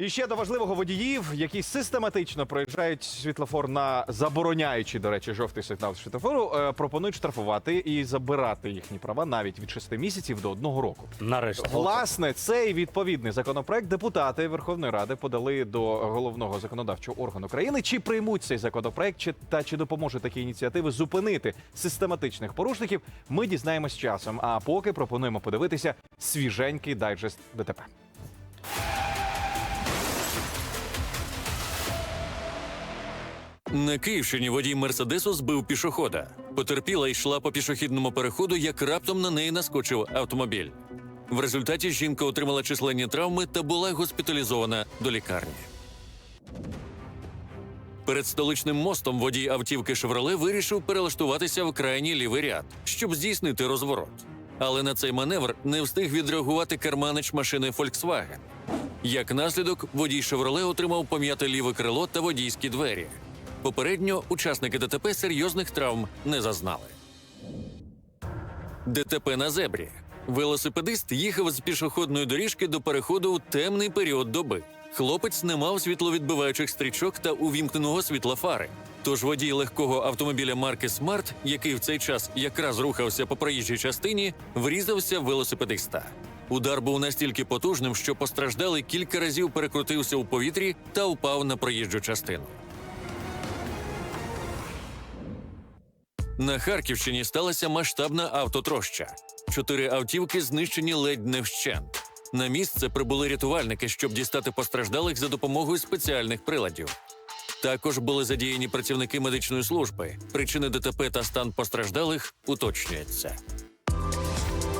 І ще до важливого водіїв, які систематично проїжджають світлофор на забороняючий, до речі, жовтий сигнал світлофору, е, пропонують штрафувати і забирати їхні права навіть від 6 місяців до одного року. Нарешті. Власне, цей відповідний законопроект депутати Верховної Ради подали до головного законодавчого органу країни. Чи приймуть цей законопроект, чи та чи допоможе такі ініціативи зупинити систематичних порушників? Ми дізнаємось часом. А поки пропонуємо подивитися свіженький дайджест ДТП. На Київщині водій Мерседесу збив пішохода. Потерпіла йшла по пішохідному переходу, як раптом на неї наскочив автомобіль. В результаті жінка отримала численні травми та була госпіталізована до лікарні. Перед столичним мостом водій автівки Шевроле вирішив перелаштуватися в крайній лівий ряд, щоб здійснити розворот. Але на цей маневр не встиг відреагувати керманич машини Volkswagen. Як наслідок, водій Шевроле отримав пом'яте ліве крило та водійські двері. Попередньо учасники ДТП серйозних травм не зазнали. ДТП на зебрі. Велосипедист їхав з пішохідної доріжки до переходу у темний період доби. Хлопець не мав світловідбиваючих стрічок та увімкненого світла фари. Тож водій легкого автомобіля марки Смарт, який в цей час якраз рухався по проїжджій частині, врізався в велосипедиста. Удар був настільки потужним, що постраждалий кілька разів перекрутився у повітрі та впав на проїжджу частину. На Харківщині сталася масштабна автотроща. Чотири автівки знищені ледь не вщент. На місце прибули рятувальники, щоб дістати постраждалих за допомогою спеціальних приладів. Також були задіяні працівники медичної служби. Причини ДТП та стан постраждалих уточнюються.